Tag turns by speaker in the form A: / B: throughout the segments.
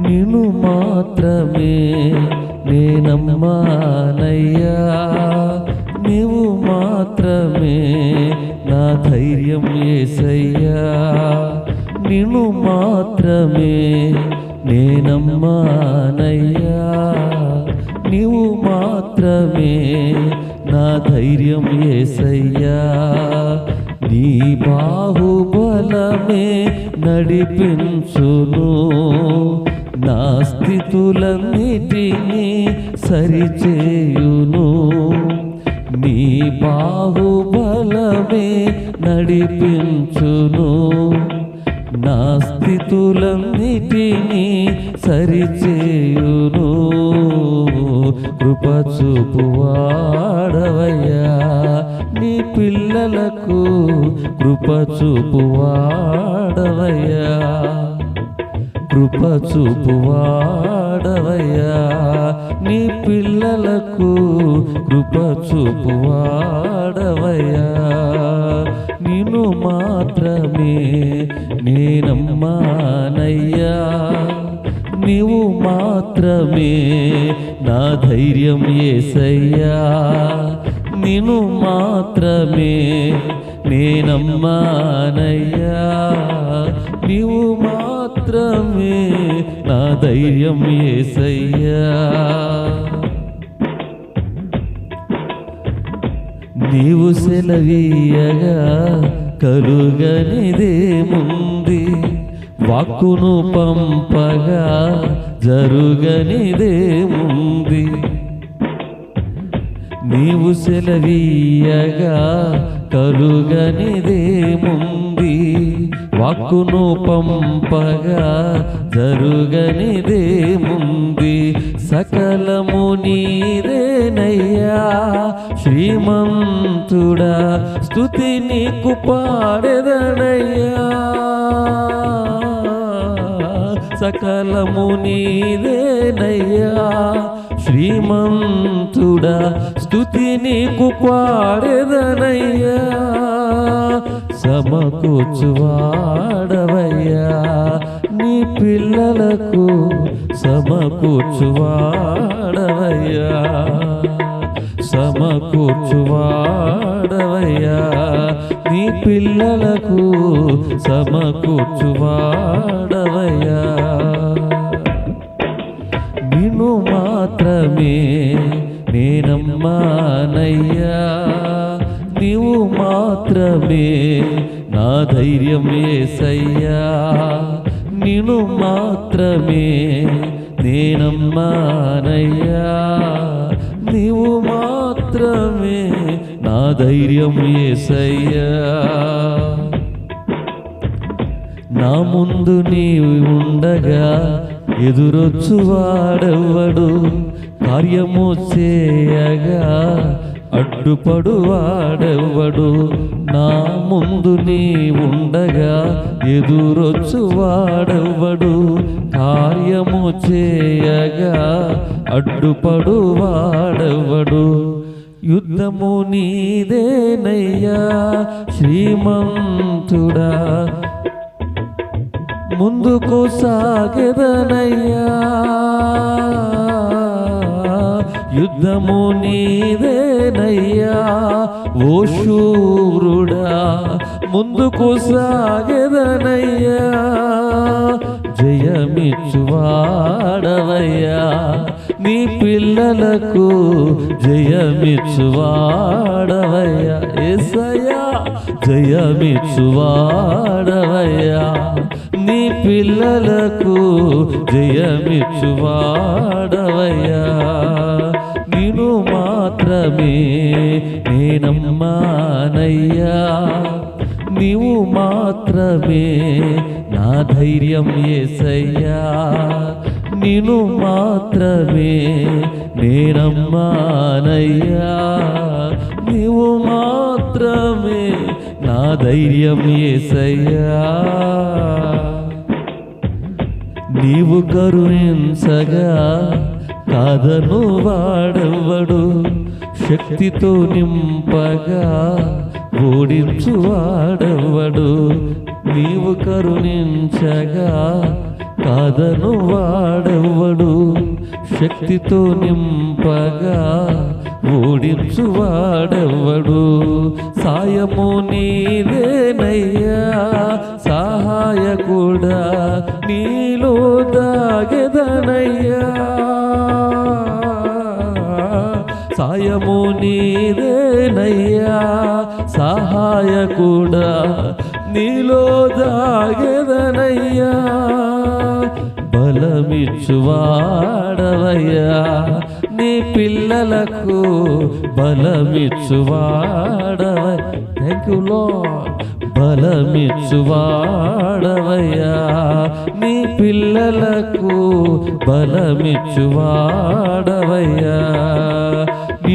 A: నిన్ను మాత్రమే నేనమ్మానయ్యా. నీవు మాత్రమే నా ధైర్యం ఏసయ్యా. నిన్ను మాత్రమే నేనమ్మానయ్యా. నీవు మాత్రమే నా ధైర్యం ఏసయ్యా. నీ బాహుబలమే నడిపించును. స్థితులన్నిటినీ సరిచేయును. నీ బాహుబలమే నడిపించును. నా స్థితులన్నిటినీ సరిచేయును. కృపచూపువాడవయ్యా నీ పిల్లలకు కృపచూపువాడవయ్యా కృప చూపువాడవయ్యా నీ పిల్లలకు కృప చూపువాడవయ్యా నిన్ను మాత్రమే నేనమ్మానయ్యా. నీవు మాత్రమే నా ధైర్యం ఏసయ్యా. నిన్ను మాత్రమే నేనమ్మానయ్యా. నీవు మా మాత్రమే నా ధైర్యం ఏసయ్యా. నీవు సెలవీయగా కలుగనిదేముంది వాక్కును పంపగా జరుగనిదేముంది నీవు సెలవీయగా కలుగనిదేముంది వాక్కును పంపగా జరుగనిదేముంది సకలము నీరేనయ్యా శ్రీమంతుడా స్థుతి నీకు పాడెదనయ్యా. సకలము నీరేనయ్యా శ్రీమంతుడా స్థుతి నీకు పాడెదనయ్యా. సమకూర్చువాడవయ్యా. నీ పిల్లలకు సమకూర్చువాడవయ్యా. సమకూర్చువాడవయ్యా. నీ పిల్లలకు సమకూర్చువాడవయ్యా. నిన్ను మాత్రమే నేనమ్మానయ్యా. నీవు మాత్రమే నా ధైర్యం ఏసయ్యా. నిను మాత్రమే నేనమ్మానయ్యా. నీవు మాత్రమే నా ధైర్యం ఏసయ్యా. నా ముందు నీవు ఉండగా ఎదురొచ్చు వాడెవ్వడు కార్యము చేయగా అడ్డుపడు వాడెవ్వడు నా ముందు నీ ఉండగా ఎదురొచ్చువాడెవ్వడు కార్యము చేయగా అడ్డుపడు వాడెవ్వడు యుద్ధము నీదేనయ్యా శ్రీమంతుడా. ముందుకు సాగదనయ్యా. యుద్ధము నీదేనయ్యా ఓ శూరుడా ముందుకు సాగదనయ్యా జయమిచ్చువాడవయ్యా నీ పిల్లలకు జయమిచ్చువాడవయ్యా ఎసయ్యా జయమిచ్చువాడవయ్యా నీ పిల్లలకు జయమిచ్చువాడవయ్యా. మాత్రమే నేనమ్మానయ్యా. నీవు మాత్రమే నా ధైర్యం ఏసయ్యా. నిన్ను మాత్రమే నేనమ్మానయ్యా. నీవు మాత్రమే నా ధైర్యం ఏసయ్యా. నీవు కరుణించగా కాదను వాడెవ్వడు. శక్తితో నింపగా ఓడించు వాడెవ్వడు నీవు కరుణించగా కాదను వాడెవ్వడు శక్తితో నింపగా ఓడించు వాడెవ్వడు సాయము నీదేనయ్యా సహాయకుడా నీలో దాగెదనయ్యా. సాయము నీరేనయ్యా సహాయ కూడా నీలో దాగెదనయ్యా బలమిచ్చువాడవయ్యా నీ పిల్లలకు బలమిచ్చువాడవ థ్యాంక్ యూ లో బలమిచ్చువాడవయ్యా నీ పిల్లలకు బలమిచ్చువాడవయ్యా.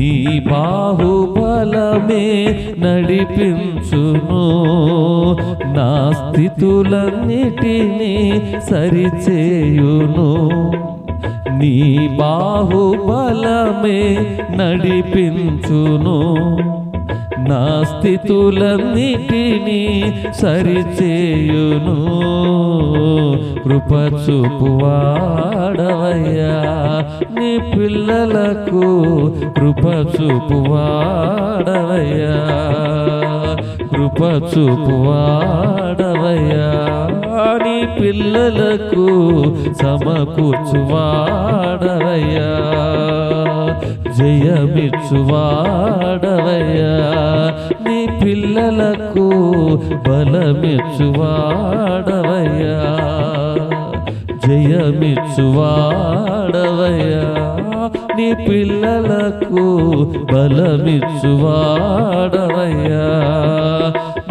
A: నీ బాహుబలమే నడిపించును. నా స్థితులన్నిటినీ సరిచేయును. నీ బాహుబలమే నడిపించును. నా స్థితులన్నిటినీ సరిచేయును. కృపచూపువాడవయ్యా నీ పిల్లలకు కృపచూపువాడవయ్యా కృపచూపువాడవయ్యా నీ పిల్లలకు సమకూర్చువాడవయ్యా జయమిచ్చువాడవయ్యా పిల్లలకు బలమిచ్చువాడవయ్యా. జయమిచ్చువాడవయ్యా. నీ పిల్లలకు బలమిచ్చువాడవయ్యా.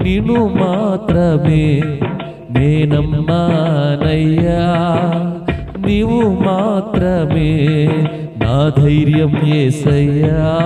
A: నిను మాత్రమే నేనమ్మానయ్యా. నీవు మాత్రమే నా ధైర్యం ఏసయ్యా.